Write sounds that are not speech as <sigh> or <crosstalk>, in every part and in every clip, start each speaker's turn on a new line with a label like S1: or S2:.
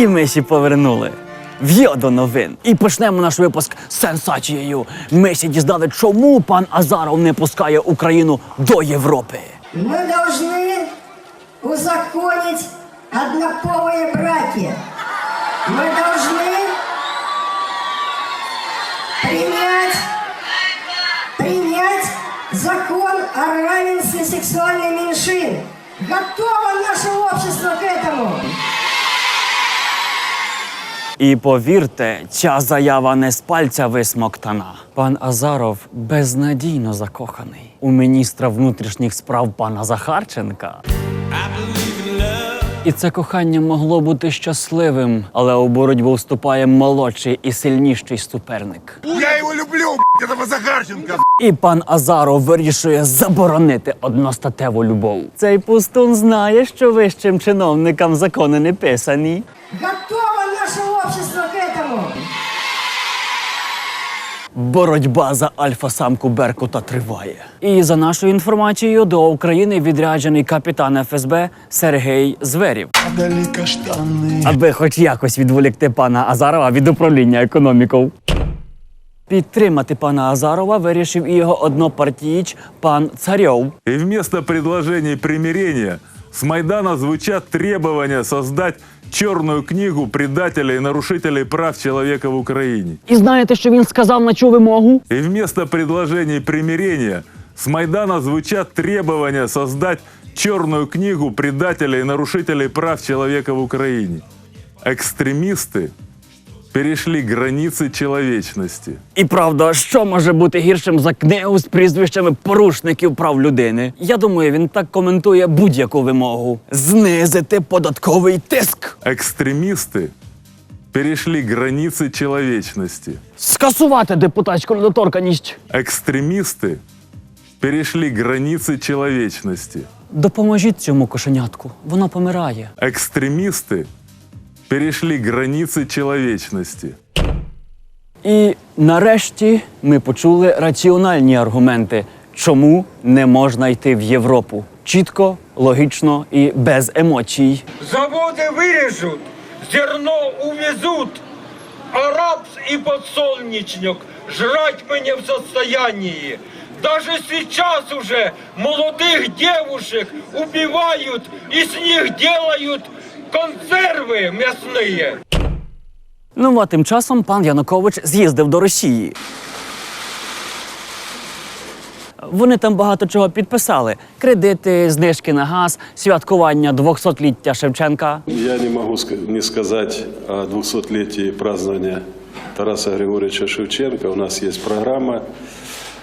S1: І ми ще повернули. В'йо до новин. І почнемо наш випуск з сенсацією. Ми ще дізнали, чому пан Азаров не пускає Україну до Європи.
S2: Мы должны узаконить однополые браки. Мы должны принять, принять закон о равенстве сексуальных меньшин. Готово наше общество к этому.
S1: І повірте, ця заява не з пальця висмоктана. Пан Азаров безнадійно закоханий у міністра внутрішніх справ пана Захарченка. І це кохання могло бути щасливим, але у боротьбу вступає молодший і сильніший суперник.
S3: Я его люблю, этого Захарченко.
S1: І пан Азаров вирішує заборонити одностатеву любов. Цей пустун знає, що вищим чиновникам закони не писані.
S2: Готово
S1: Боротьба за альфа-самку Беркута триває. І за нашою інформацією, до України відряджений капітан ФСБ Сергій Зверів.
S3: Дали каштаны.
S1: аби хоч якось відволікти пана Азарова від управління економікою. Підтримати пана Азарова вирішив і його однопартієч пан Царьов.
S4: И вместо предложений примирения с Майдана звучат требования создать черную книгу предателей и нарушителей прав человека в Украине.
S1: І знаєте, що він сказав на цю вимогу?
S4: И вместо предложений примирения с Майдана звучат требования создать черную книгу предателей и нарушителей прав человека в Украине. Экстремисты перешли границы человечности.
S1: І правда, що може бути гіршим за книгу з прізвищами порушників прав людини? Я думаю, він так коментує будь-яку вимогу: знизити податковий тиск,
S4: Экстремисты перешли границы человечности.
S1: скасувати депутатську недоторканість.
S4: Экстремисты перешли границы человечности.
S1: Допоможіть цьому кошенятку, воно помирає.
S4: Экстремисты перешли границы человечности.
S1: І нарешті ми почули раціональні аргументи, чому не можна йти в Європу. Чітко, логічно і без емоцій.
S5: Заводы вырежут, зерно увезут, а рапс и подсолнечник жрать мы не в состоянии. Даже сейчас уже молодых девушек убивают и с них делают консервы мясные.
S1: Ну а тим часом пан Янукович з'їздив до Росії. Вони там багато чого підписали: кредити, знижки на газ, святкування 200-ліття Шевченка.
S6: Я не могу ска- не сказать о 200-летии празднования Тараса Григорьевича Шевченко. У нас есть программа,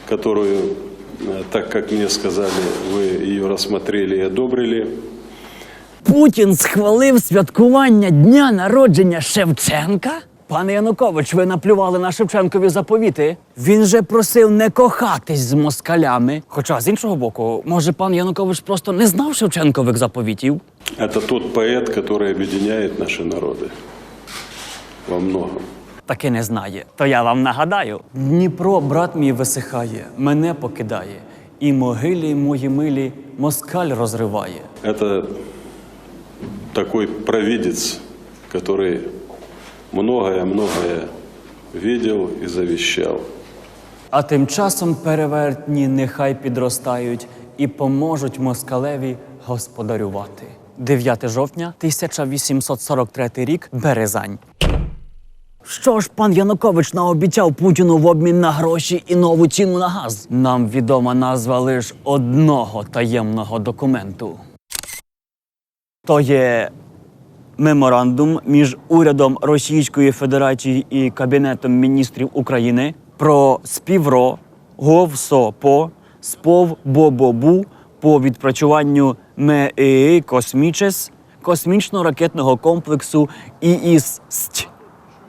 S6: которую, э, так как мне сказали, вы ее рассмотрели и одобрили.
S1: Путін схвалив святкування дня народження Шевченка? Пане Янукович, ви наплювали на Шевченкові заповіти. Він же просив не кохатись з москалями. Хоча, з іншого боку, може, пан Янукович просто не знав Шевченкових заповітів?
S6: Это тот поэт, который объединяет наши народы во многом.
S1: Таки не знає. То я вам нагадаю: Дніпро, брат мій, висихає, мене покидає, і могилі мої милі москаль розриває.
S6: Это такой провидец, который многое-многое видел и завещал.
S1: А тим часом перевертні нехай підростають і поможуть москалеві господарювати. 9 жовтня 1843 рік Березань. Що ж пан Янукович наобіцяв Путіну в обмін на гроші і нову ціну на газ? Нам відома назва лише одного таємного документу. То є меморандум між урядом Російської Федерації і Кабінетом міністрів України про співро ГОВСОПО СПОВ БОБОБУ по відпрацюванню МЕІ Космічес космічно-ракетного комплексу ІІСТ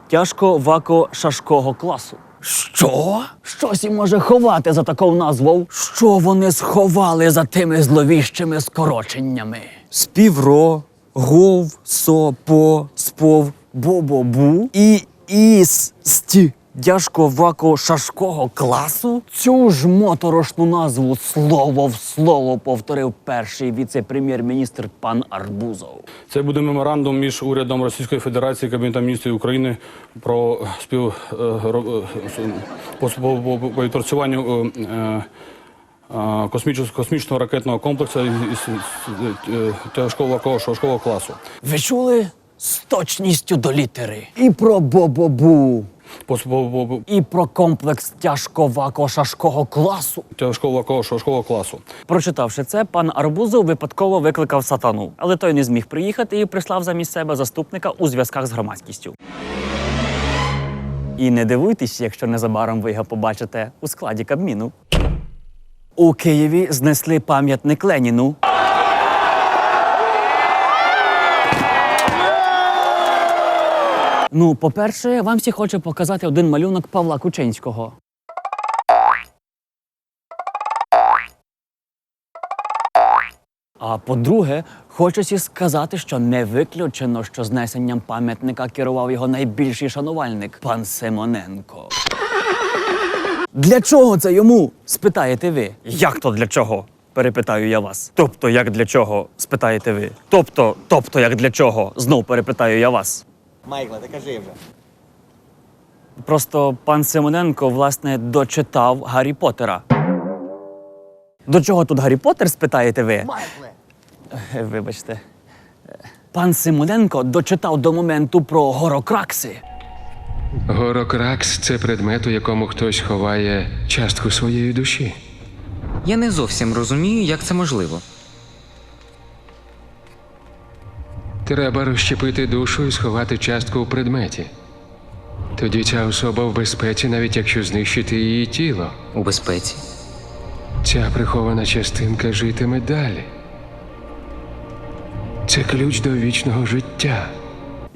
S1: тяжко вако шашкого класу. Що? Щось і може ховати за такою назвою? Що вони сховали за тими зловіщими скороченнями? Співро, гов, со, по, спов, бобобу і іс, сті. Дяжко шашкого класу? Цю ж моторошну назву слово в слово повторив перший віце-прем'єр-міністр пан Арбузов.
S7: Це буде меморандум між урядом Російської Федерації і Кабінетом міністрів України про спів е, е, по, по, космічного, ракетного комплексу е, легкого шашкового класу.
S1: Ви чули? З точністю до літери. І про бобобу,
S7: По,
S1: і про комплекс тяжковако-шашкого класу.
S7: шашкового класу.
S1: Прочитавши це, пан Арбузов випадково викликав сатану, але той не зміг приїхати і прислав замість себе заступника у зв'язках з громадськістю. І не дивуйтесь, якщо незабаром ви його побачите у складі Кабміну. У Києві знесли пам'ятник Леніну. Ну, по-перше, вам всі хочу показати один малюнок Павла Кученського. А по-друге, хочеться сказати, що не виключено, що знесенням пам'ятника керував його найбільший шанувальник пан Симоненко. Для чого це йому? спитаєте ви. Як то для чого? перепитаю я вас. Тобто, як для чого? спитаєте ви. Тобто, тобто, як для чого? знов перепитаю я вас.
S8: Майкла, ти кажи вже.
S1: Просто пан Симоненко, власне, дочитав Гаррі Поттера. До чого тут Гаррі Поттер, спитаєте ви?
S8: Майкле!
S1: Вибачте. Пан Симоненко дочитав до моменту про горокракси.
S9: Горокракс це предмет, у якому хтось ховає частку своєї душі.
S10: Я не зовсім розумію, як це можливо.
S9: Треба розщепити душу і сховати частку у предметі. Тоді ця особа в безпеці, навіть якщо знищити її тіло.
S10: У безпеці.
S9: Ця прихована частинка житиме далі. Це ключ до вічного життя.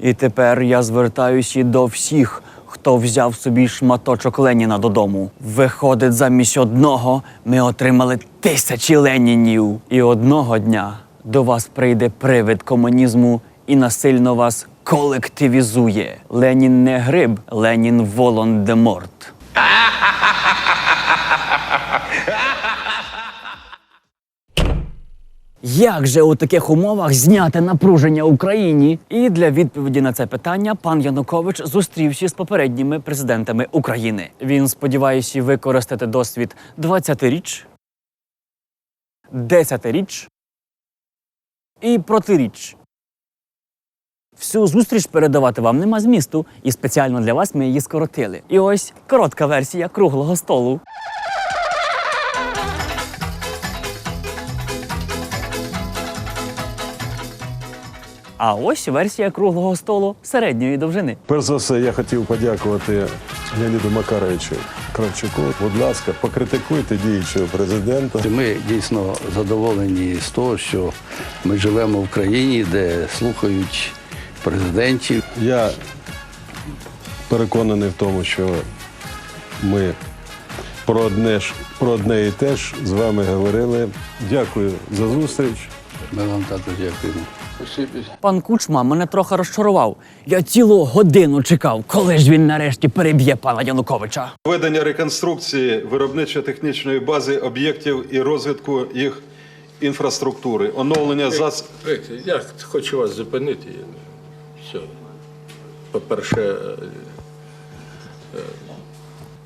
S1: І тепер я звертаюся до всіх, хто взяв собі шматочок Леніна додому. Виходить, замість одного ми отримали тисячі Ленінів. І одного дня до вас прийде привид комунізму і насильно вас колективізує. Ленін не гриб, Ленін Волан-де-Морт. <laughs> Як же у таких умовах зняти напруження Україні? І для відповіді на це питання пан Янукович зустрівся з попередніми президентами України. Він сподівається використати досвід 20-річ, 10-річ і протиріч. Всю зустріч передавати вам нема змісту, і спеціально для вас ми її скоротили. І ось коротка версія круглого столу. А ось версія круглого столу середньої довжини.
S6: Перш за все, я хотів подякувати Леоніду Макаровичу Кравчуку. Будь ласка, покритикуйте діючого президента.
S11: Ми дійсно задоволені з того, що ми живемо в країні, де слухають президентів.
S6: Я переконаний в тому, що ми про одне ж про одне і те ж з вами говорили. Дякую за зустріч.
S11: Ми вам також дякуємо.
S1: Пан Кучма мене трохи розчарував. Я цілу годину чекав, коли ж він нарешті переб'є пана Януковича.
S6: Ведення реконструкції виробничо-технічної бази об'єктів і розвитку їх інфраструктури, оновлення зас...
S12: Я хочу вас зупинити. Все. По-перше, е, е,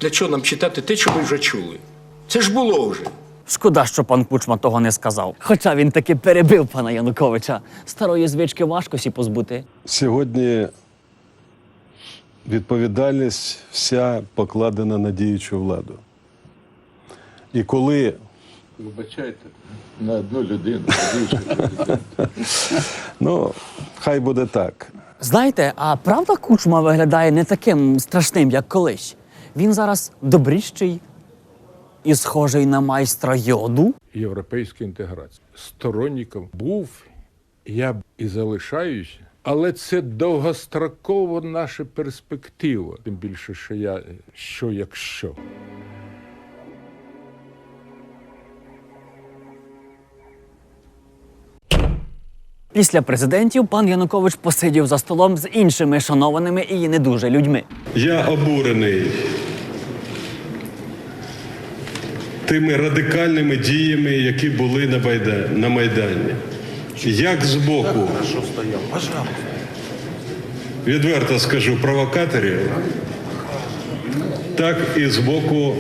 S12: для чого нам читати те, що ви вже чули? Це ж було вже.
S1: Шкода, що пан Кучма того не сказав. Хоча він таки перебив пана Януковича. Старої звички важко сі позбути.
S6: Сьогодні відповідальність вся покладена на діючу владу. І коли
S12: Вибачайте, на одну людину. <laughs>
S6: ну, хай буде так.
S1: Знаєте, а правда Кучма виглядає не таким страшним, як колись. Він зараз добріщий і схожий на майстра йоду.
S12: Європейської інтеграції. Сторонником був, я б і залишаюся, але це довгострокова наша перспектива. Тим більше, що я що якщо.
S1: Після президентів пан Янукович посидів за столом з іншими шанованими і не дуже людьми.
S6: Я обурений тими радикальними діями, які були на, Байда- на Майдані. Як з боку, відверто скажу, провокаторів, так і з боку.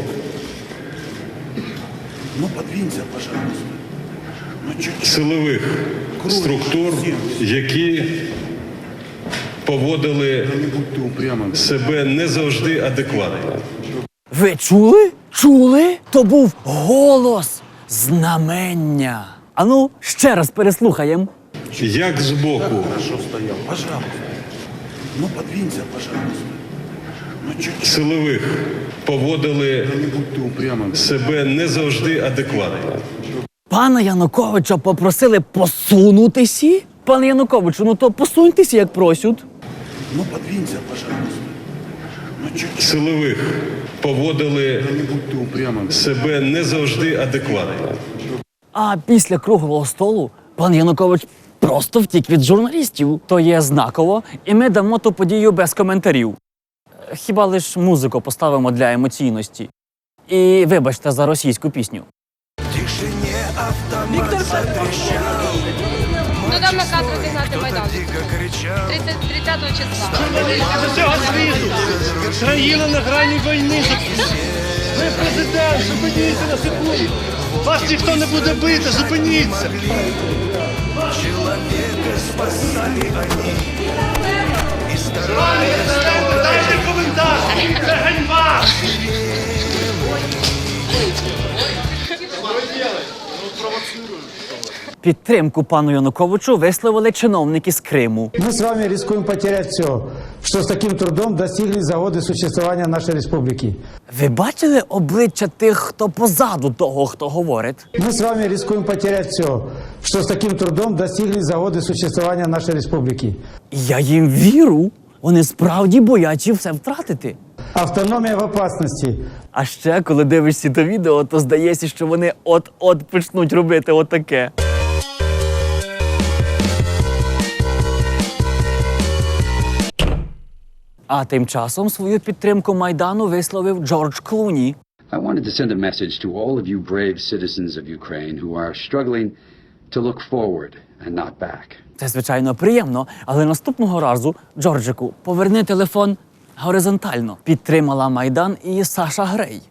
S6: Силових структур, які поводили себе не завжди адекватно.
S1: Ви чули? Чули? То був голос знамення. Ану, ще раз переслухаємо.
S6: Як з боку силових поводили себе не завжди адекватно.
S1: Пана Януковича попросили посунутися? Пане Януковичу, ну то посуньтеся, як просять.
S6: Силових поводили себе не завжди адекватно.
S1: А після круглого столу пан Янукович просто втік від журналістів. То є знаково, і ми дамо ту подію без коментарів. Хіба лиш музику поставимо для емоційності. І вибачте за російську пісню.
S8: Ну дам наказ розігнати Майдан. 30, 30 числа.
S5: Всього світу. Країна на грані війни. Ви президент, зупиніться на секунду. Вас ніхто не буде бити, зупиніться. Дайте коментар. Це ганьба.
S1: Підтримку пану Януковичу висловили чиновники з Криму.
S13: Мы с вами рискуем потерять все, что с таким трудом достигли за годы существования нашей республики.
S1: Ви бачили обличчя тих, хто позаду того, хто говорить?
S13: Мы с вами рискуем потерять все, что с таким трудом достигли за годы существования нашей республики.
S1: Я їм віру. Вони справді бояться все втратити.
S13: Автономия в опасности.
S1: А ще, коли дивишся то відео, то здається, що вони от-от почнуть робити отаке. А тим часом свою підтримку Майдану висловив Джордж Клуні.
S11: I wanted to send a message to all of you brave citizens of Ukraine who are struggling to look forward and not back.
S1: Це звичайно приємно, але наступного разу, Джорджику, поверни телефон горизонтально. Підтримала Майдан і Саша Грей.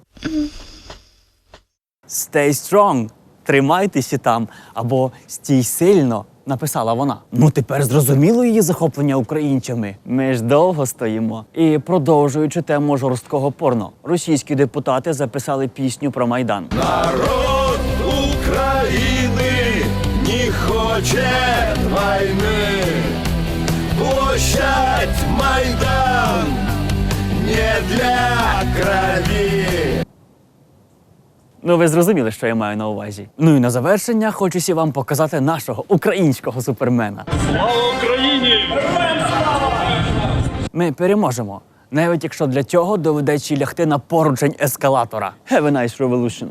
S1: Stay strong. Тримайтеся там. Або стій сильно, написала вона. Ну тепер зрозуміло її захоплення українцями. Ми ж довго стоїмо. І продовжуючи тему жорсткого порно, російські депутати записали пісню про Майдан.
S3: Народ Украины не хочет войны. Площадь Майдан не для крови.
S1: Ну, ви зрозуміли, що я маю на увазі. Ну і на завершення хочеться вам показати нашого українського супермена.
S5: Слава Україні!
S1: Ми переможемо, навіть якщо для цього доведеться лягти на поручень ескалатора. Have a nice revolution!